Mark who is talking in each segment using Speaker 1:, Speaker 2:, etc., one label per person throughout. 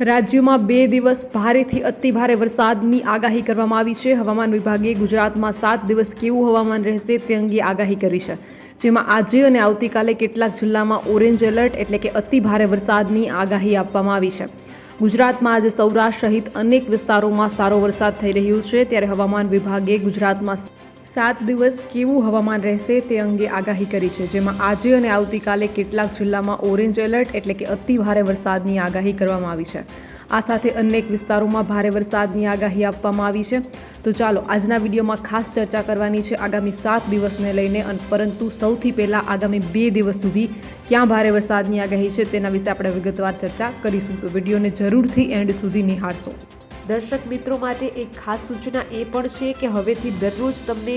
Speaker 1: રાજ્યમાં બે દિવસ ભારેથી અતિ ભારે વરસાદની આગાહી કરવામાં આવી છે. હવામાન વિભાગે ગુજરાતમાં સાત દિવસ કેવું હવામાન રહેશે તે અંગે આગાહી કરી છે. જેમાં આજે અને આવતીકાલે કેટલાક જિલ્લામાં ઓરેન્જ એલર્ટ એટલે કે અતિ ભારે વરસાદની આગાહી આપવામાં આવી છે. ગુજરાતમાં આજે સૌરાષ્ટ્ર સહિત અનેક વિસ્તારોમાં સારો વરસાદ થઈ રહ્યો છે. ત્યારે હવામાન વિભાગે ગુજરાતમાં સાત દિવસ કેવું હવામાન રહેશે તે અંગે આગાહી કરી છે, જેમાં આજે અને આવતીકાલે કેટલાક જિલ્લામાં ઓરેન્જ એલર્ટ એટલે કે અતિ ભારે વરસાદની આગાહી કરવામાં આવી છે. આ સાથે અનેક વિસ્તારોમાં ભારે વરસાદની આગાહી આપવામાં આવી છે. તો ચાલો, આજના વિડીયોમાં ખાસ ચર્ચા કરવાની છે આગામી સાત દિવસને લઈને પરંતુ સૌથી પહેલાં આગામી બે દિવસ સુધી ક્યાં ભારે વરસાદની આગાહી છે તેના વિશે આપણે વિગતવાર ચર્ચા કરીશું. તો વિડીયોને જરૂરથી એન્ડ સુધી નિહાળશો. દર્શક મિત્રો માટે એક ખાસ સૂચના એ પણ છે કે હવેથી દરરોજ તમને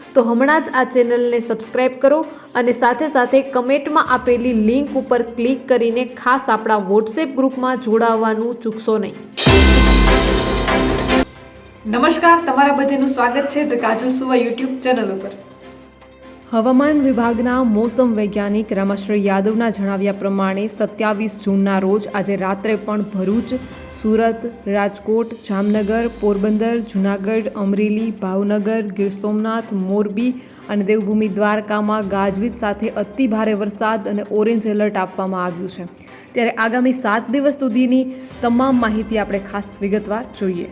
Speaker 1: તો હમણાં જ આ ચેનલને સબસ્ક્રાઇબ કરો અને સાથે સાથે કમેન્ટમાં આપેલી લિંક ઉપર ક્લિક કરીને ખાસ આપણા વોટ્સએપ ગ્રુપમાં જોડાવવાનું ચૂકશો નહીં.
Speaker 2: નમસ્કાર, તમારા બધાનું સ્વાગત છે ધ કાજલ સુવા યુટ્યુબ ચેનલ ઉપર.
Speaker 1: હવામાન વિભાગના મોસમ વૈજ્ઞાનિક રામાશ્રય યાદવના જણાવ્યા પ્રમાણે સત્યાવીસ જૂનના રોજ આજે રાત્રે પણ ભરૂચ, સુરત, રાજકોટ, જામનગર, પોરબંદર, જૂનાગઢ, અમરેલી, ભાવનગર, ગીર સોમનાથ, મોરબી અને દેવભૂમિ દ્વારકામાં ગાજવીજ સાથે અતિ ભારે વરસાદ અને ઓરેન્જ એલર્ટ આપવામાં આવ્યું છે. ત્યારે આગામી સાત દિવસ સુધીની તમામ માહિતી આપણે ખાસ વિગતવાર જોઈએ.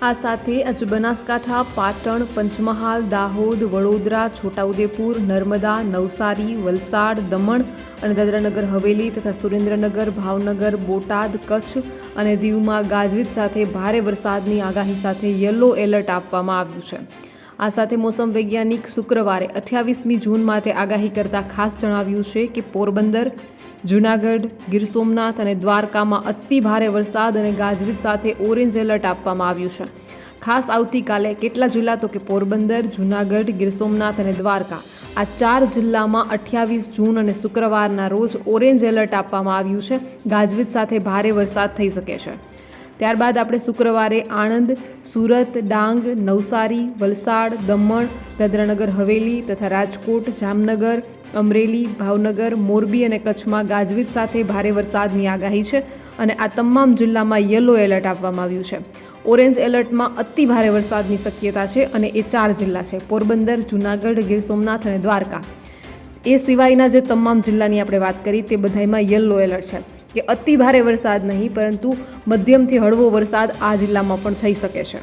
Speaker 1: આ સાથે આજ બનાસકાંઠા, પાટણ, પંચમહાલ, દાહોદ, વડોદરા, છોટાઉદેપુર, નર્મદા, નવસારી, વલસાડ, દમણ અને દાદરાનગર, હવેલી તથા સુરેન્દ્રનગર, ભાવનગર, બોટાદ, કચ્છ અને દીવમાં ગાજવીજ સાથે ભારે વરસાદની આગાહી સાથે યલો એલર્ટ આપવામાં આવ્યું છે. આ સાથે મોસમ વૈજ્ઞાનિક શુક્રવારે અઠ્યાવીસમી જૂન માટે આગાહી કરતા ખાસ જણાવ્યું છે કે પોરબંદર જૂનાગઢ, ગીર સોમનાથ અને દ્વારકામાં અતિ ભારે વરસાદ અને ગાજવીજ સાથે ઓરેન્જ એલર્ટ આપવામાં આવ્યું છે. ખાસ આવતીકાલે કેટલા જિલ્લા તો કે પોરબંદર, જૂનાગઢ, ગીર સોમનાથ અને દ્વારકા. આ ચાર જિલ્લામાં અઠ્યાવીસ જૂન અને શુક્રવારના રોજ ઓરેન્જ એલર્ટ આપવામાં આવ્યું છે. ગાજવીજ સાથે ભારે વરસાદ થઈ શકે છે. ત્યારબાદ આપણે શુક્રવારે આણંદ, સુરત, ડાંગ, નવસારી, વલસાડ, દમણ, દાદરાનગર, હવેલી તથા રાજકોટ, જામનગર અમરેલી, ભાવનગર, મોરબી અને કચ્છમાં ગાજવીજ સાથે ભારે વરસાદની આગાહી છે અને આ તમામ જિલ્લામાં યલો એલર્ટ આપવામાં આવ્યું છે. ઓરેન્જ એલર્ટમાં અતિ ભારે વરસાદની શક્યતા છે અને એ ચાર જિલ્લા છે, પોરબંદર, જૂનાગઢ, ગીર સોમનાથ અને દ્વારકા. એ સિવાયના જે તમામ જિલ્લાની આપણે વાત કરી તે બધામાં યલો એલર્ટ છે, કે અતિ ભારે વરસાદ નહીં, પરંતુ મધ્યમથી હળવો વરસાદ આ જિલ્લામાં પણ થઈ શકે છે.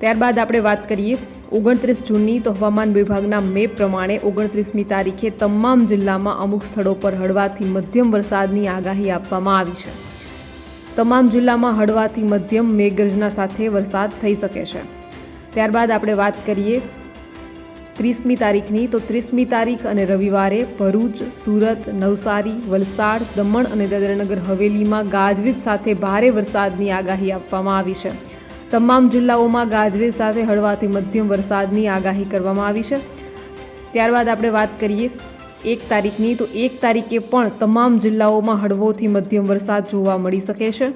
Speaker 1: ત્યારબાદ આપણે વાત કરીએ ઓગણત્રીસ જૂનની તો હવામાન વિભાગના મેપ પ્રમાણે ઓગણત્રીસમી તારીખે તમામ જિલ્લામાં અમુક સ્થળો પર હળવાથી મધ્યમ વરસાદની આગાહી આપવામાં આવી છે. તમામ જિલ્લામાં હળવાથી મધ્યમ મેઘગર્જના સાથે વરસાદ થઈ શકે છે. ત્યારબાદ આપણે વાત કરીએ ત્રીસમી તારીખની, તો ત્રીસમી તારીખ અને રવિવારે ભરૂચ, સુરત, નવસારી, વલસાડ, દમણ અને દાદરાનગર હવેલીમાં ગાજવીજ સાથે ભારે વરસાદની આગાહી આપવામાં આવી છે. તમામ જિલ્લાઓમાં ગાજવીજ સાથે હળવાથી મધ્યમ વરસાદની આગાહી કરવામાં આવી છે. ત્યારબાદ આપણે વાત કરીએ એક તારીખની, તો એક તારીખે પણ તમામ જિલ્લાઓમાં હળવોથી મધ્યમ વરસાદ જોવા મળી શકે છે.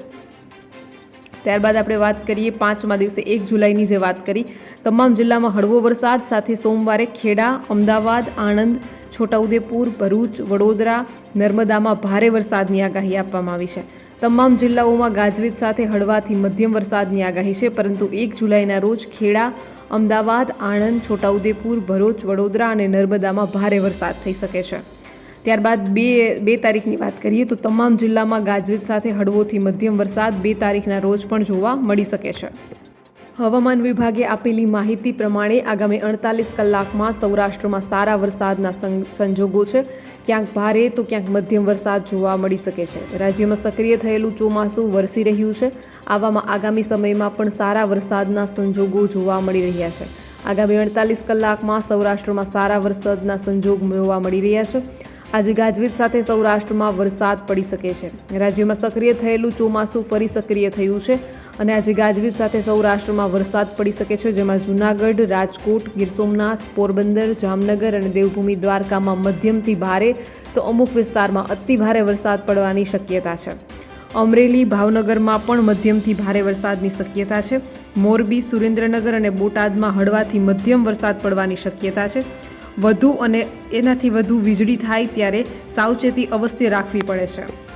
Speaker 1: ત્યારબાદ આપણે વાત કરીએ પાંચમા દિવસે એક જુલાઈની જે વાત કરી, તમામ જિલ્લામાં હળવો વરસાદ, સાથે સોમવારે ખેડા, અમદાવાદ, આણંદ, છોટાઉદેપુર, ભરૂચ, વડોદરા, નર્મદામાં ભારે વરસાદની આગાહી આપવામાં આવી છે. તમામ જિલ્લાઓમાં ગાજવીજ સાથે હળવાથી મધ્યમ વરસાદની આગાહી છે, પરંતુ એક જુલાઈના રોજ ખેડા, અમદાવાદ, આણંદ, છોટાઉદેપુર, ભરૂચ, વડોદરા અને નર્મદામાં ભારે વરસાદ થઈ શકે છે. ત્યારબાદ બે બે તારીખની વાત કરીએ તો તમામ જિલ્લામાં ગાજવીજ સાથે હળવોથી મધ્યમ વરસાદ બે તારીખના રોજ પણ જોવા મળી શકે છે. હવામાન વિભાગે આપેલી માહિતી પ્રમાણે આગામી અડતાલીસ કલાકમાં સૌરાષ્ટ્રમાં સારા વરસાદના સંજોગો છે. ક્યાંક ભારે તો ક્યાંક મધ્યમ વરસાદ જોવા મળી શકે છે. રાજ્યમાં સક્રિય થયેલું ચોમાસું વરસી રહ્યું છે. આવામાં આગામી સમયમાં પણ સારા વરસાદના સંજોગો જોવા મળી રહ્યા છે. આગામી અડતાલીસ કલાકમાં સૌરાષ્ટ્રમાં સારા વરસાદના સંજોગ જોવા મળી રહ્યા છે. આજે ગાજવીજ સાથે સૌરાષ્ટ્રમાં વરસાદ પડી શકે છે. રાજ્યમાં સક્રિય થયેલું ચોમાસું ફરી સક્રિય થયું છે. અને આજે ગાજવીજ સાથે સૌરાષ્ટ્રમાં વરસાદ પડી શકે છે, જેમાં જૂનાગઢ, રાજકોટ, ગીર સોમનાથ, પોરબંદર, જામનગર અને દેવભૂમિ દ્વારકામાં મધ્યમથી ભારે તો અમુક વિસ્તારમાં અતિ ભારે વરસાદ પડવાની શક્યતા છે. અમરેલી, ભાવનગરમાં પણ મધ્યમથી ભારે વરસાદની શક્યતા છે. મોરબી, સુરેન્દ્રનગર અને બોટાદમાં હળવાથી મધ્યમ વરસાદ પડવાની શક્યતા છે. વધુ અને એનાથી વધુ વીજળી થાય ત્યારે સાવચેતી અવશ્ય રાખવી પડે છે.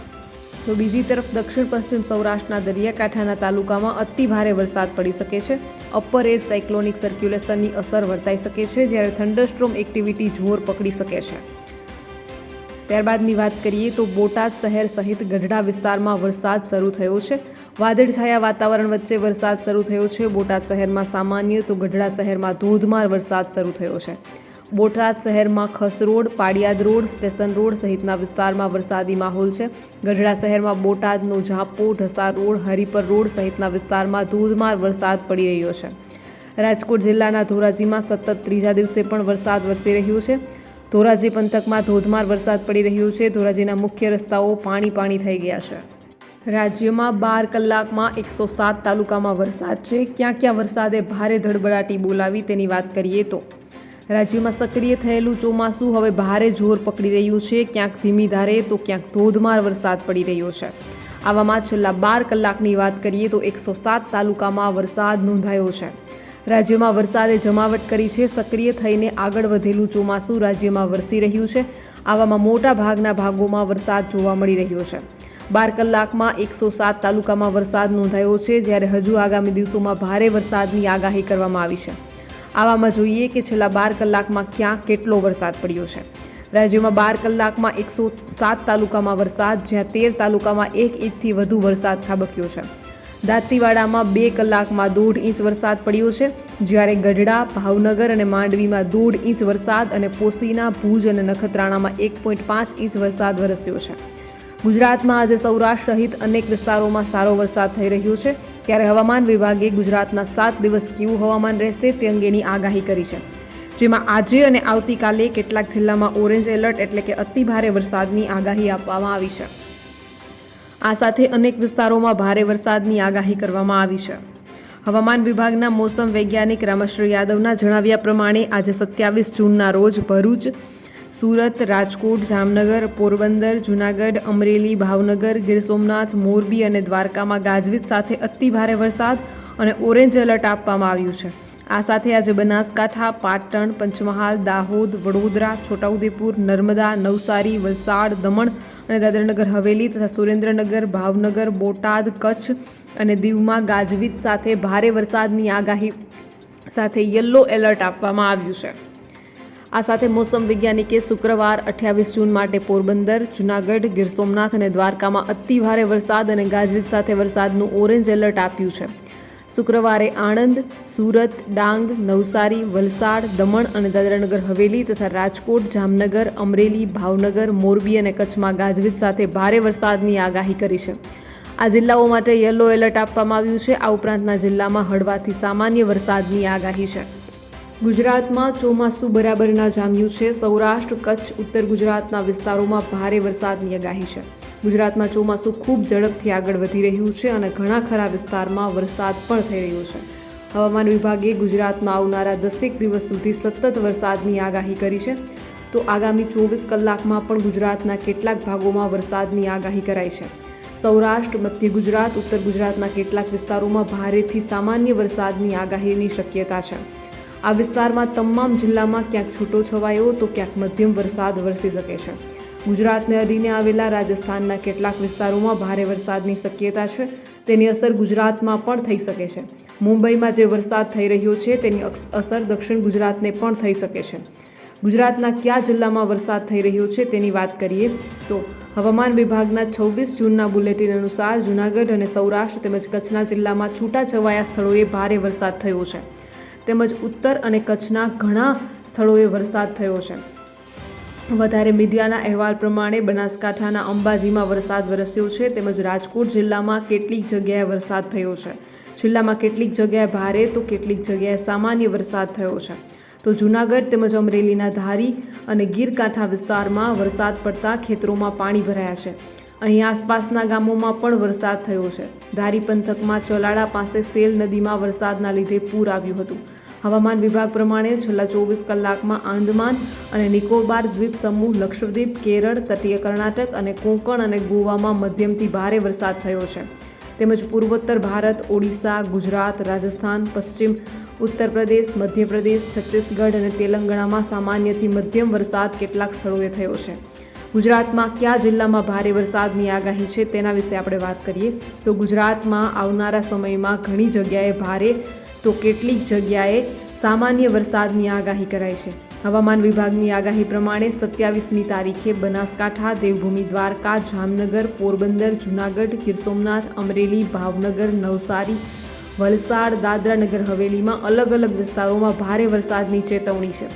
Speaker 1: તો બીજી તરફ દક્ષિણ પશ્ચિમ સૌરાષ્ટ્રના દરિયાકાંઠાના તાલુકામાં અતિ ભારે વરસાદ પડી શકે છે. અપર એર સાયક્લોનિક સર્ક્યુલેશનની અસર વર્તાઈ શકે છે જ્યારે થંડરસ્ટ્રોમ એક્ટિવિટી જોર પકડી શકે છે. ત્યારબાદની વાત કરીએ તો બોટાદ શહેર સહિત ગઢડા વિસ્તારમાં વરસાદ શરૂ થયો છે. વાદળછાયા વાતાવરણ વચ્ચે વરસાદ શરૂ થયો છે. બોટાદ શહેરમાં સામાન્ય તો ગઢડા શહેરમાં ધોધમાર વરસાદ શરૂ થયો છે. બોટાદ શહેરમાં Khas road, Paliyad road, station road સહિતના વિસ્તારમાં વરસાદી માહોલ છે. ગઢડા શહેરમાં બોટાદનો ઝાપો, ઢસા રોડ, હરિપર રોડ સહિતના વિસ્તારમાં ધોધમાર વરસાદ પડી રહ્યો છે. રાજકોટ જિલ્લાના ધોરાજીમાં સતત ત્રીજા દિવસે પણ વરસાદ વરસી રહ્યો છે. ધોરાજી પંથકમાં ધોધમાર વરસાદ પડી રહ્યો છે. ધોરાજીના મુખ્ય રસ્તાઓ પાણી પાણી થઈ ગયા છે. રાજ્યમાં બાર કલાકમાં એકસો સાત તાલુકામાં વરસાદ છે. ક્યાં ક્યાં વરસાદે ભારે ધડબડાટી બોલાવી તેની વાત કરીએ તો રાજ્યમાં સક્રિય થયેલું ચોમાસું હવે ભારે જોર પકડી રહ્યું છે. ક્યાંક ધીમી ધારે તો ક્યાંક ધોધમાર વરસાદ પડી રહ્યો છે. આવામાં છેલ્લા બાર કલાકની વાત કરીએ તો એકસો સાત તાલુકામાં વરસાદ નોંધાયો છે. રાજ્યમાં વરસાદે જમાવટ કરી છે. સક્રિય થઈને આગળ વધેલું ચોમાસું રાજ્યમાં વરસી રહ્યું છે. આવામાં મોટા ભાગના ભાગોમાં વરસાદ જોવા મળી રહ્યો છે. બાર કલાકમાં એકસો સાત તાલુકામાં વરસાદ નોંધાયો છે. જ્યારે હજુ આગામી દિવસોમાં ભારે વરસાદની આગાહી કરવામાં આવી છે. આવામાં જોઈએ કે છેલ્લા બાર કલાકમાં ક્યાં કેટલો વરસાદ પડ્યો છે. રાજ્યમાં બાર કલાકમાં એકસો સાત તાલુકામાં વરસાદ, જ્યાં તેર તાલુકામાં એક ઇંચથી વધુ વરસાદ ખાબક્યો છે. દાંતીવાડામાં બે કલાકમાં દોઢ ઇંચ વરસાદ પડ્યો છે. જ્યારે ગઢડા, ભાવનગર અને માંડવીમાં દોઢ ઇંચ વરસાદ અને પોસીના ભુજ અને નખત્રાણામાં એક પોઈન્ટ પાંચ ઇંચ વરસાદ વરસ્યો છે. ગુજરાતમાં આજે સૌરાષ્ટ્ર સહિત અનેક વિસ્તારોમાં સારો વરસાદ થઈ રહ્યો છે. ત્યારે હવામાન વિભાગે ગુજરાતના સાત દિવસ કેવું હવામાન રહેશે તે અંગેની આગાહી કરી છે. જેમાં આજે અને આવતીકાલે કેટલાક જિલ્લામાં ઓરેન્જ એલર્ટ એટલે કે અતિ ભારે વરસાદની આગાહી આપવામાં આવી છે. આ સાથે અનેક વિસ્તારોમાં ભારે વરસાદની આગાહી કરવામાં આવી છે. હવામાન વિભાગના મોસમ વૈજ્ઞાનિક રામશ્રી યાદવના જણાવ્યા પ્રમાણે આજે સત્યાવીસ જૂનના રોજ ભરૂચ સુરત, રાજકોટ, જામનગર, પોરબંદર, જૂનાગઢ, અમરેલી, ભાવનગર, ગીર સોમનાથ, મોરબી અને દ્વારકામાં ગાજવીજ સાથે અતિ ભારે વરસાદ અને ઓરેન્જ એલર્ટ આપવામાં આવ્યું છે. આ સાથે આજે બનાસકાંઠા, પાટણ, પંચમહાલ, દાહોદ, વડોદરા, છોટાઉદેપુર, નર્મદા, નવસારી, વલસાડ, દમણ અને દાદરાનગર, હવેલી તથા સુરેન્દ્રનગર, ભાવનગર, બોટાદ, કચ્છ અને દીવમાં ગાજવીજ સાથે ભારે વરસાદની આગાહી સાથે યલો એલર્ટ આપવામાં આવ્યું છે. આ સાથે મોસમ વૈજ્ઞાનિકે શુક્રવાર, અઠ્યાવીસ જૂન માટે પોરબંદર, જૂનાગઢ, ગીર સોમનાથ અને દ્વારકામાં અતિ ભારે વરસાદ અને ગાજવીજ સાથે વરસાદનું ઓરેન્જ એલર્ટ આપ્યું છે. શુક્રવારે આણંદ, સુરત, ડાંગ, નવસારી, વલસાડ, દમણ અને દાદરાનગર હવેલી તથા રાજકોટ, જામનગર, અમરેલી, ભાવનગર, મોરબી અને કચ્છમાં ગાજવીજ સાથે ભારે વરસાદની આગાહી કરી છે. આ જિલ્લાઓ માટે યલો એલર્ટ આપવામાં આવ્યું છે. આ ઉપરાંતના જિલ્લામાં હળવાથી સામાન્ય વરસાદની આગાહી છે. ગુજરાતમાં ચોમાસું બરાબરના જામ્યું છે. સૌરાષ્ટ્ર, કચ્છ, ઉત્તર ગુજરાતના વિસ્તારોમાં ભારે વરસાદની આગાહી છે. ગુજરાતમાં ચોમાસું ખૂબ ઝડપથી આગળ વધી રહ્યું છે અને ઘણા ખરા વિસ્તારમાં વરસાદ પણ થઈ રહ્યો છે. હવામાન વિભાગે ગુજરાતમાં આવનારા દસેક દિવસ સુધી સતત વરસાદની આગાહી કરી છે. તો આગામી ચોવીસ કલાકમાં પણ ગુજરાતના કેટલાક ભાગોમાં વરસાદની આગાહી કરાઈ છે. સૌરાષ્ટ્ર, મધ્ય ગુજરાત, ઉત્તર ગુજરાતના કેટલાક વિસ્તારોમાં ભારેથી સામાન્ય વરસાદની આગાહીની શક્યતા છે. આ વિસ્તારમાં તમામ જિલ્લામાં ક્યાંક છૂટો છવાયો તો ક્યાંક મધ્યમ વરસાદ વરસી શકે છે. ગુજરાતને અડીને આવેલા રાજસ્થાનના કેટલાક વિસ્તારોમાં ભારે વરસાદની શક્યતા છે. તેની અસર ગુજરાતમાં પણ થઈ શકે છે. મુંબઈમાં જે વરસાદ થઈ રહ્યો છે તેની અસર દક્ષિણ ગુજરાતને પણ થઈ શકે છે. ગુજરાતના કયા જિલ્લામાં વરસાદ થઈ રહ્યો છે તેની વાત કરીએ તો હવામાન વિભાગના છવ્વીસ જૂનના બુલેટિન અનુસાર જૂનાગઢ અને સૌરાષ્ટ્ર તેમજ કચ્છના જિલ્લામાં છૂટાછવાયા સ્થળોએ ભારે વરસાદ થયો છે. તેમજ ઉત્તર અને કચ્છના ઘણા સ્થળોએ વરસાદ થયો છે. વધારે મીડિયાના અહેવાલ પ્રમાણે બનાસકાંઠાના અંબાજીમાં વરસાદ વરસ્યો છે, તેમજ રાજકોટ જિલ્લામાં કેટલીક જગ્યાએ વરસાદ થયો છે. જિલ્લામાં કેટલીક જગ્યાએ ભારે તો કેટલીક જગ્યાએ સામાન્ય વરસાદ થયો છે. તો જૂનાગઢ તેમજ અમરેલીના ધારી અને ગીરકાંઠા વિસ્તારમાં વરસાદ પડતા ખેતરોમાં પાણી ભરાયા છે. અહીં આસપાસના ગામોમાં પણ વરસાદ થયો છે. ધારી પંથકમાં ચલાડા પાસે સેલ નદીમાં વરસાદના લીધે પૂર આવ્યું હતું. હવામાન વિભાગ પ્રમાણે છેલ્લા ચોવીસ કલાકમાં આંદમાન અને નિકોબાર દ્વીપ સમૂહ, લક્ષદ્વીપ, કેરળ, તટીય કર્ણાટક અને કોંકણ અને ગોવામાં મધ્યમથી ભારે વરસાદ થયો છે. તેમજ પૂર્વોત્તર ભારત, ઓડિશા, ગુજરાત, રાજસ્થાન, પશ્ચિમ ઉત્તર પ્રદેશ, મધ્યપ્રદેશ, છત્તીસગઢ અને તેલંગાણામાં સામાન્યથી મધ્યમ વરસાદ કેટલાક સ્થળોએ થયો છે. ગુજરાતમાં કયા જિલ્લામાં ભારે વરસાદની આગાહી છે તેના વિશે આપણે વાત કરીએ. તો ગુજરાતમાં આવનારા સમયમાં ઘણી જગ્યાએ ભારે, તો કેટલીક જગ્યાએ સામાન્ય વરસાદની આગાહી કરાઈ છે. હવામાન વિભાગની આગાહી પ્રમાણે સત્યાવીસમી તારીખે બનાસકાંઠા, દેવભૂમિ, દ્વારકા, જામનગર, પોરબંદર, જૂનાગઢ, ગીર સોમનાથ, અમરેલી, ભાવનગર, નવસારી, વલસાડ, દાદરા નગર હવેલીમાં અલગ અલગ વિસ્તારોમાં ભારે વરસાદની ચેતવણી છે.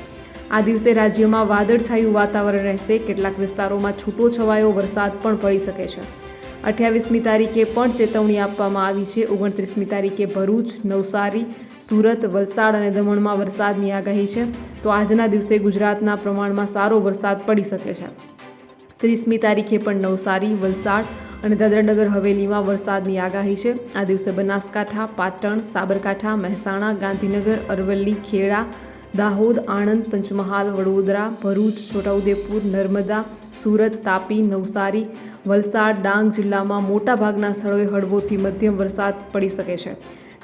Speaker 1: આ દિવસે રાજ્યમાં વાદળછાયું વાતાવરણ રહેશે. કેટલાક વિસ્તારોમાં છૂટો છવાયો વરસાદ પણ પડી શકે છે. અઠ્યાવીસમી તારીખે પણ ચેતવણી આપવામાં આવી છે. ઓગણત્રીસમી તારીખે ભરૂચ, નવસારી, સુરત, વલસાડ અને દમણમાં વરસાદની આગાહી છે. તો આજના દિવસે ગુજરાતના પ્રમાણમાં સારો વરસાદ પડી શકે છે. ત્રીસમી તારીખે પણ નવસારી, વલસાડ અને દાદરાનગર હવેલીમાં વરસાદની આગાહી છે. આ દિવસે બનાસકાંઠા, પાટણ, સાબરકાંઠા, મહેસાણા, ગાંધીનગર, અરવલ્લી, ખેડા દાહોદ, આણંદ, પંચમહાલ, વડોદરા, ભરૂચ, છોટાઉદેપુર, નર્મદા, સુરત, તાપી, નવસારી, વલસાડ, ડાંગ જિલ્લામાં મોટાભાગના સ્થળોએ હળવોથી મધ્યમ વરસાદ પડી શકે છે.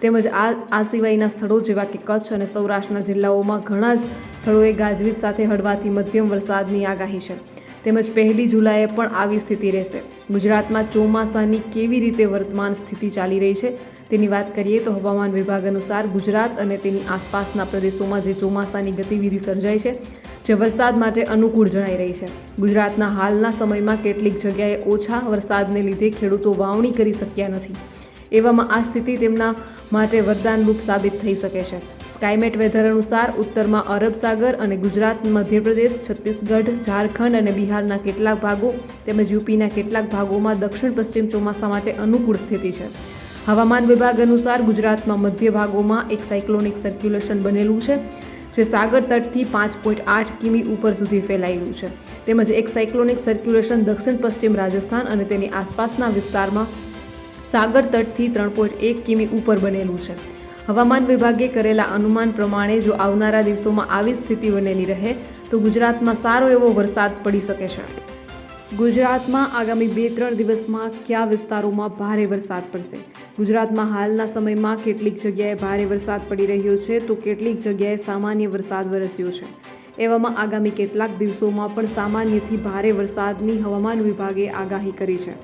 Speaker 1: તેમજ આ આ સિવાયના સ્થળો જેવા કે કચ્છ અને સૌરાષ્ટ્રના જિલ્લાઓમાં ઘણા સ્થળોએ ગાજવીજ સાથે હળવાથી મધ્યમ વરસાદની આગાહી છે. તેમજ પહેલી જુલાઈએ પણ આવી સ્થિતિ રહેશે. ગુજરાતમાં ચોમાસાની કેવી રીતે વર્તમાન સ્થિતિ ચાલી રહી છે? તેની વાત કરીએ તો હવામાન વિભાગ અનુસાર ગુજરાત અને તેની આસપાસના પ્રદેશોમાં જે ચોમાસાની ગતિવિધિ સર્જાઈ છે, જે વરસાદ માટે અનુકૂળ જણાઈ રહી છે. ગુજરાતના હાલના સમયમાં કેટલીક જગ્યાએ ઓછા વરસાદને લીધે ખેડૂતો વાવણી કરી શક્યા નથી. એવામાં આ સ્થિતિ તેમના માટે વરદાનરૂપ સાબિત થઈ શકે છે. સ્કાયમેટ વેધર અનુસાર ઉત્તરમાં અરબ સાગર અને ગુજરાત, મધ્યપ્રદેશ, છત્તીસગઢ, ઝારખંડ અને બિહારના કેટલાક ભાગો તેમજ યુપીના કેટલાક ભાગોમાં દક્ષિણ પશ્ચિમ ચોમાસા માટે અનુકૂળ સ્થિતિ છે. હવામાન વિભાગ અનુસાર ગુજરાતમાં મધ્ય ભાગોમાં એક સાયક્લોનિક સર્ક્યુલેશન બનેલું છે, જે સાગર તટથી પાંચ પોઈન્ટ આઠ કિમી ઉપર સુધી ફેલાયેલું છે. તેમજ એક સાયક્લોનિક સર્ક્યુલેશન દક્ષિણ પશ્ચિમ રાજસ્થાન અને તેની આસપાસના વિસ્તારમાં સાગર તટથી ત્રણ પોઈન્ટ એક કિમી ઉપર બનેલું છે. હવામાન વિભાગે કરેલા અનુમાન પ્રમાણે જો આવનારા દિવસોમાં આવી સ્થિતિ બનેલી રહે, તો ગુજરાતમાં સારો એવો વરસાદ પડી શકે છે. ગુજરાતમાં આગામી બે ત્રણ દિવસમાં કયા વિસ્તારોમાં ભારે વરસાદ પડશે? ગુજરાતમાં હાલના સમયમાં કેટલીક જગ્યાએ ભારે વરસાદ પડી રહ્યો છે તો કેટલીક જગ્યાએ સામાન્ય વરસાદ વરસ્યો છે. એવામાં આગામી કેટલાક દિવસોમાં પણ સામાન્યથી ભારે વરસાદની હવામાન વિભાગે આગાહી કરી છે.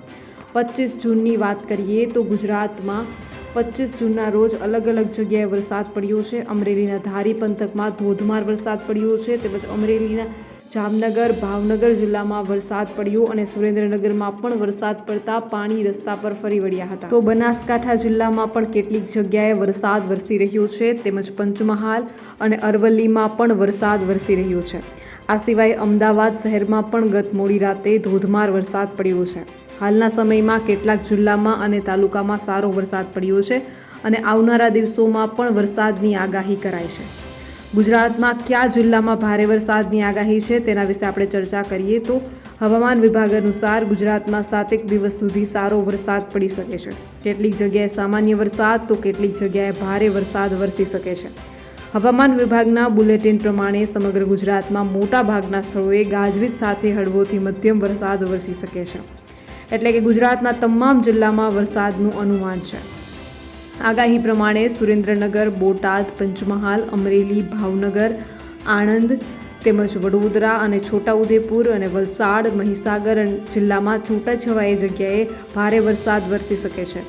Speaker 1: પચીસ જૂનની વાત કરીએ તો ગુજરાતમાં પચીસ જૂનના રોજ અલગ અલગ જગ્યાએ વરસાદ પડ્યો છે. અમરેલીના ધારી પંથકમાં ધોધમાર વરસાદ પડ્યો છે. તેમજ અમરેલીના જામનગર, ભાવનગર જિલ્લામાં વરસાદ પડ્યો અને સુરેન્દ્રનગરમાં પણ વરસાદ પડતા પાણી રસ્તા પર ફરી વળ્યા હતા. તો બનાસકાંઠા જિલ્લામાં પણ કેટલીક જગ્યાએ વરસાદ વરસી રહ્યો છે, તેમજ પંચમહાલ અને અરવલ્લીમાં પણ વરસાદ વરસી રહ્યો છે. આ સિવાય અમદાવાદ શહેરમાં પણ ગત મોડી રાતે ધોધમાર વરસાદ પડ્યો છે. હાલના સમયમાં કેટલાક જિલ્લામાં અને તાલુકામાં સારો વરસાદ પડ્યો છે અને આવનારા દિવસોમાં પણ વરસાદની આગાહી કરાઈ છે. ગુજરાતમાં કયા જિલ્લામાં ભારે વરસાદની આગાહી છે તેના વિશે આપણે ચર્ચા કરીએ તો હવામાન વિભાગ અનુસાર ગુજરાતમાં સાતેક દિવસ સુધી સારો વરસાદ પડી શકે છે. કેટલીક જગ્યાએ સામાન્ય વરસાદ તો કેટલીક જગ્યાએ ભારે વરસાદ વરસી શકે છે. હવામાન વિભાગના બુલેટિન પ્રમાણે સમગ્ર ગુજરાતમાં મોટા ભાગના સ્થળોએ ગાજવીજ સાથે હળવોથી મધ્યમ વરસાદ વરસી શકે છે. એટલે કે ગુજરાતના તમામ જિલ્લામાં વરસાદનું અનુમાન છે. આગાહી પ્રમાણે સુરેન્દ્રનગર, બોટાદ, પંચમહાલ, અમરેલી, ભાવનગર, આણંદ તેમજ વડોદરા અને છોટાઉદેપુર અને વલસાડ, મહીસાગર જિલ્લામાં છૂટાછવાએ જગ્યાએ ભારે વરસાદ વરસી શકે છે.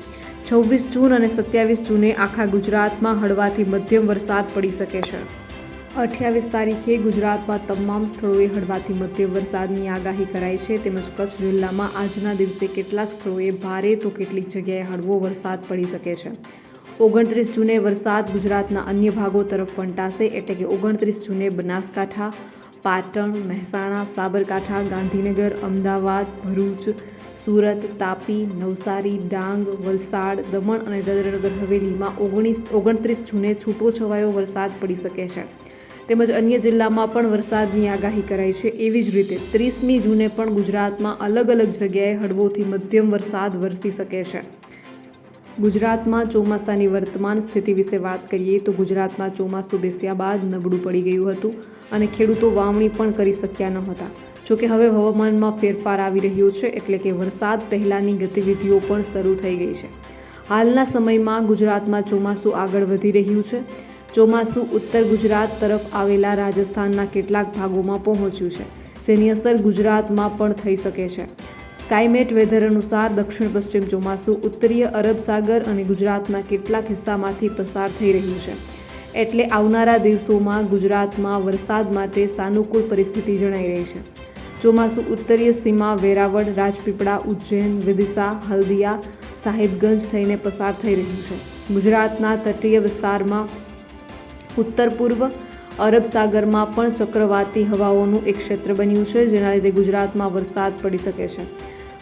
Speaker 1: છવ્વીસ જૂન અને સત્યાવીસ જૂને આખા ગુજરાતમાં હળવાથી મધ્યમ વરસાદ પડી શકે છે. અઠ્યાવીસ તારીખે ગુજરાતમાં તમામ સ્થળોએ હળવાથી મધ્યમ વરસાદની આગાહી કરાઈ છે. તેમજ કચ્છ જિલ્લામાં આજના દિવસે કેટલાક સ્થળોએ ભારે તો કેટલીક જગ્યાએ હળવો વરસાદ પડી શકે છે. ઓગણત્રીસ જૂને વરસાદ ગુજરાતના અન્ય ભાગો તરફ ફંટાશે એટલે કે ઓગણત્રીસ જૂને બનાસકાંઠા, પાટણ, મહેસાણા, સાબરકાંઠા, ગાંધીનગર, અમદાવાદ, ભરૂચ, સુરત, તાપી, નવસારી, ડાંગ, વલસાડ, દમણ અને દાદરાનગર હવેલીમાં ઓગણીસ, ઓગણત્રીસ જૂને છૂટો છવાયો વરસાદ પડી શકે છે. તેમજ અન્ય જિલ્લામાં પણ વરસાદની આગાહી કરાઈ છે. એવી જ રીતે ત્રીસમી જૂને પણ ગુજરાતમાં અલગ અલગ જગ્યાએ હળવોથી મધ્યમ વરસાદ વરસી શકે છે. ગુજરાતમાં ચોમાસાની વર્તમાન સ્થિતિ વિશે વાત કરીએ તો ગુજરાતમાં ચોમાસું બેસ્યા બાદ નબળું પડી ગયું હતું અને ખેડૂતો વાવણી પણ કરી શક્યા ન હતા જોકે હવે હવામાનમાં ફેરફાર આવી રહ્યો છે એટલે કે વરસાદ પહેલાંની ગતિવિધિઓ પણ શરૂ થઈ ગઈ છે. હાલના સમયમાં ગુજરાતમાં ચોમાસું આગળ વધી રહ્યું છે. ચોમાસું ઉત્તર ગુજરાત તરફ આવેલા રાજસ્થાનના કેટલાક ભાગોમાં પહોંચ્યું છે. જેની અસર ગુજરાતમાં પણ થઈ શકે છે. સ્કાયમેટ વેધર અનુસાર દક્ષિણ પશ્ચિમ ચોમાસું, ઉત્તરીય અરબ સાગર અને ગુજરાતના કેટલાક હિસ્સામાંથી પસાર થઈ રહ્યું છે. એટલે આવનારા દિવસોમાં ગુજરાતમાં વરસાદ માટે સાનુકૂળ પરિસ્થિતિ જણાઈ રહી છે. ચોમાસું ઉત્તરીય સીમા, વેરાવળ, રાજપીપળા, ઉજ્જૈન, વિદિશા, હલ્દિયા, સાહિબગંજ થઈને પસાર થઈ રહ્યું છે. ગુજરાતના તટીય વિસ્તારમાં ઉત્તર પૂર્વ અરબ સાગરમાં પણ ચક્રવાતી હવાઓનું એક ક્ષેત્ર બન્યું છે, જેના લીધે ગુજરાતમાં વરસાદ પડી શકે છે.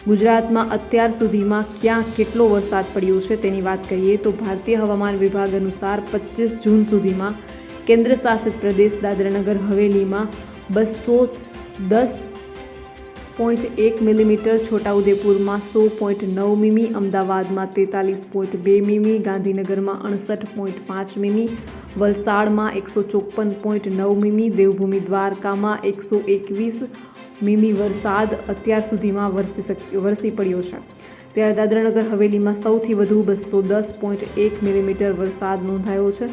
Speaker 1: ગુજરાતમાં અત્યાર સુધીમાં ક્યાં કેટલો વરસાદ પડ્યો છે તેની વાત કરીએ તો ભારતીય હવામાન વિભાગ અનુસાર પચીસ જૂન સુધીમાં કેન્દ્ર શાસિત પ્રદેશ દાદરાનગર હવેલીમાં બસો દસ પોઈન્ટ એક મિલીમીટર, છોટાઉદેપુરમાં સો પોઈન્ટ નવ મીમી, અમદાવાદમાં તેતાલીસ પોઈન્ટ બે મીમી, ગાંધીનગરમાં અડસઠ પોઈન્ટ પાંચ મીમી વલસાડમાં એકસો ચોપન પોઈન્ટ નવ મીમી, દેવભૂમિ દ્વારકામાં એકસો એકવીસ મીમી વરસાદ અત્યાર સુધીમાં વરસી વરસી પડ્યો છે. ત્યારે દાદરાનગર હવેલીમાં સૌથી વધુ બસો દસ પોઈન્ટ એક મિલીમીટર વરસાદ નોંધાયો છે.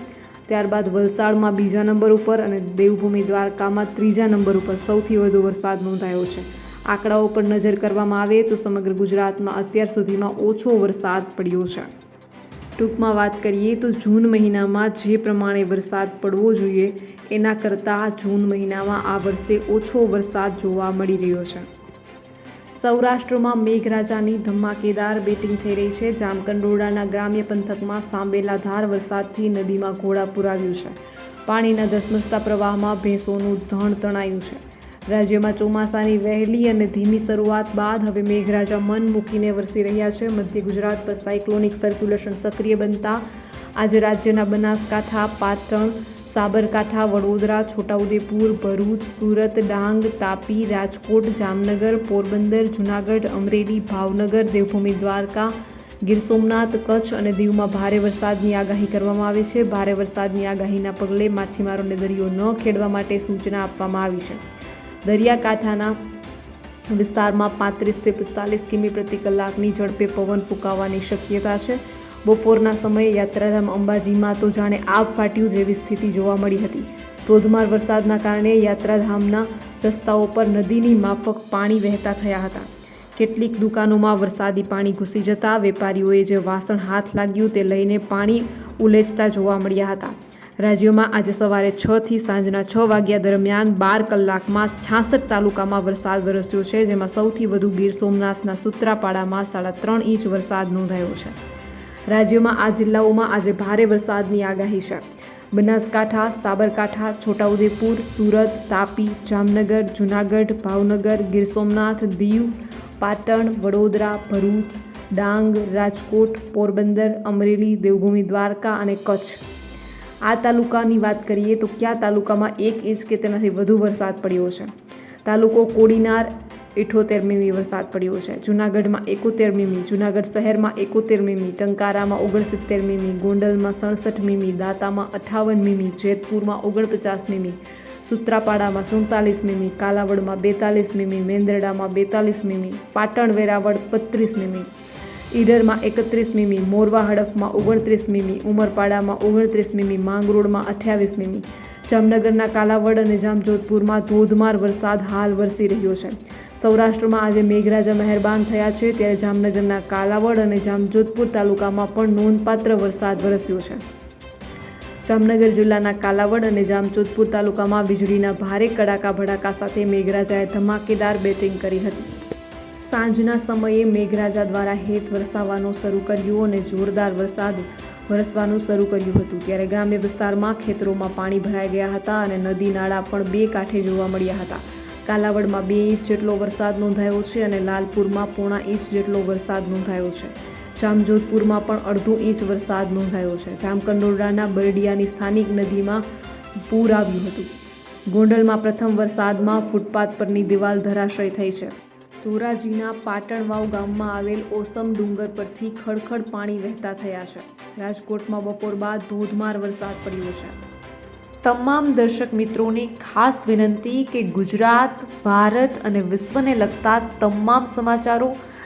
Speaker 1: ત્યારબાદ વલસાડમાં બીજા નંબર ઉપર અને દેવભૂમિ દ્વારકામાં ત્રીજા નંબર ઉપર સૌથી વધુ વરસાદ નોંધાયો છે. આંકડાઓ પર નજર કરવામાં આવે તો સમગ્ર ગુજરાતમાં અત્યાર સુધીમાં ઓછો વરસાદ પડ્યો છે. ટૂંકમાં વાત કરીએ તો જૂન મહિનામાં જે પ્રમાણે વરસાદ પડવો જોઈએ, એના કરતાં જૂન મહિનામાં આ વર્ષે ઓછો વરસાદ જોવા મળી રહ્યો છે. સૌરાષ્ટ્રમાં મેઘરાજાની ધમાકેદાર બેટિંગ થઈ રહી છે. જામકંડોરડાના ગ્રામ્ય પંથકમાં સાંબેલા ધાર વરસાદથી નદીમાં ઘોડા પુરાવ્યું છે. પાણીના ધસમસતા પ્રવાહમાં ભેંસોનું ધણ તણાયું છે. રાજ્યમાં ચોમાસાની વહેલી અને ધીમી શરૂઆત બાદ હવે મેઘરાજા મન મૂકીને વરસી રહ્યા છે. મધ્ય ગુજરાત પર સાયક્લોનિક સર્ક્યુલેશન સક્રિય બનતા આજે રાજ્યના બનાસકાંઠા, પાટણ, સાબરકાંઠા, વડોદરા, છોટાઉદેપુર, ભરૂચ, સુરત, ડાંગ, તાપી, રાજકોટ, જામનગર, પોરબંદર, જૂનાગઢ, અમરેલી, ભાવનગર, દેવભૂમિ, દ્વારકા, ગીર સોમનાથ, કચ્છ અને દીવમાં ભારે વરસાદની આગાહી કરવામાં આવી છે. ભારે વરસાદની આગાહીના પગલે માછીમારોને દરિયો ન ખેડવા માટે સૂચના આપવામાં આવી છે. દરિયાકાંઠાના વિસ્તારમાં પાંત્રીસથી પિસ્તાલીસ કિમી પ્રતિ કલાકની ઝડપે પવન ફૂંકાવાની શક્યતા છે. બપોરના સમયે યાત્રાધામ અંબાજીમાં તો જાણે આગ ફાટ્યું જેવી સ્થિતિ જોવા મળી હતી. ધોધમાર વરસાદના કારણે યાત્રાધામના રસ્તાઓ પર નદીની માફક પાણી વહેતા થયા હતા. કેટલીક દુકાનોમાં વરસાદી પાણી ઘૂસી જતા વેપારીઓએ જે વાસણ હાથ લાગ્યું તે લઈને પાણી ઉલેચતા જોવા મળ્યા હતા. રાજ્યોમાં આજે સવારે છ થી સાંજના છ વાગ્યા દરમિયાન બાર કલાકમાં છાસઠ તાલુકામાં વરસાદ વરસ્યો છે, જેમાં સૌથી વધુ ગીર સોમનાથના સુત્રાપાડામાં સાડા ત્રણ ઇંચ વરસાદ નોંધાયો છે. રાજ્યોમાં આ જિલ્લાઓમાં આજે ભારે વરસાદની આગાહી છે. બનાસકાંઠા, સાબરકાંઠા, છોટાઉદેપુર, સુરત, તાપી, જામનગર, જૂનાગઢ, ભાવનગર, ગીર સોમનાથ, દીવ, પાટણ, વડોદરા, ભરૂચ, ડાંગ, રાજકોટ, પોરબંદર, અમરેલી, દેવભૂમિ, દ્વારકા અને કચ્છ. આ તાલુકાની વાત કરીએ તો કયા તાલુકામાં એક ઇંચ કે તેનાથી વધુ વરસાદ પડ્યો છે? તાલુકો કોડીનાર ઇઠોતેર મીમી વરસાદ પડ્યો છે. જૂનાગઢમાં એકોતેર મીમી જૂનાગઢ શહેરમાં એકોતેર મીમી ટંકારામાં ઓગણસિત્તેર મીમી ગોંડલમાં સડસઠ મીમી દાંતામાં અઠાવન મીમી જેતપુરમાં ઓગણપચાસ મીમી સુત્રાપાડામાં સુડતાલીસ મીમી કાલાવડમાં બેતાલીસ મીમી મેંદરડામાં બેતાલીસ મીમી પાટણ વેરાવળ બત્રીસ મીમી ઈડરમાં એકત્રીસ મીમી, મોરવા હડફમાં ઓગણત્રીસ મીમી, ઉમરપાડામાં ઓગણત્રીસ મીમી, માંગરોળમાં અઠ્યાવીસ મીમી. જામનગરના કાલાવડ અને જામજોધપુરમાં ધોધમાર વરસાદ હાલ વરસી રહ્યો છે. સૌરાષ્ટ્રમાં આજે મેઘરાજા મહેરબાન થયા છે, ત્યારે જામનગરના કાલાવડ અને જામજોધપુર તાલુકામાં પણ નોંધપાત્ર વરસાદ વરસ્યો છે. જામનગર જિલ્લાના કાલાવડ અને જામજોધપુર તાલુકામાં વીજળીના ભારે કડાકા ભડાકા સાથે મેઘરાજાએ ધમાકેદાર બેટિંગ કરી હતી. સાંજના સમયે મેઘરાજા દ્વારા હેત વરસાવવાનું શરૂ કર્યું અને જોરદાર વરસાદ વરસવાનું શરૂ કર્યું હતું. ત્યારે ગ્રામ્ય વિસ્તારમાં ખેતરોમાં પાણી ભરાઈ ગયા હતા અને નદી નાળા પણ બે કાંઠે જોવા મળ્યા હતા. કાલાવડમાં બે ઇંચ જેટલો વરસાદ નોંધાયો છે અને લાલપુરમાં પોણા ઇંચ જેટલો વરસાદ નોંધાયો છે. જામજોધપુરમાં પણ અડધો ઇંચ વરસાદ નોંધાયો છે. જામકંડોરડાના બરડિયાની સ્થાનિક નદીમાં પૂર આવ્યું હતું. ગોંડલમાં પ્રથમ વરસાદમાં ફૂટપાથ પરની દિવાલ ધરાશય થઈ છે. ધોરાજીના પાટણવાવ ગામમાં આવેલ ઓસમ ડુંગર પરથી ખડખડ પાણી વહેતા થયા છે. રાજકોટમાં બપોર બાદ ધોધમાર વરસાદ પડ્યો છે. તમામ દર્શક મિત્રોને ખાસ વિનંતી કે ગુજરાત, ભારત અને વિશ્વને લગતા તમામ સમાચારો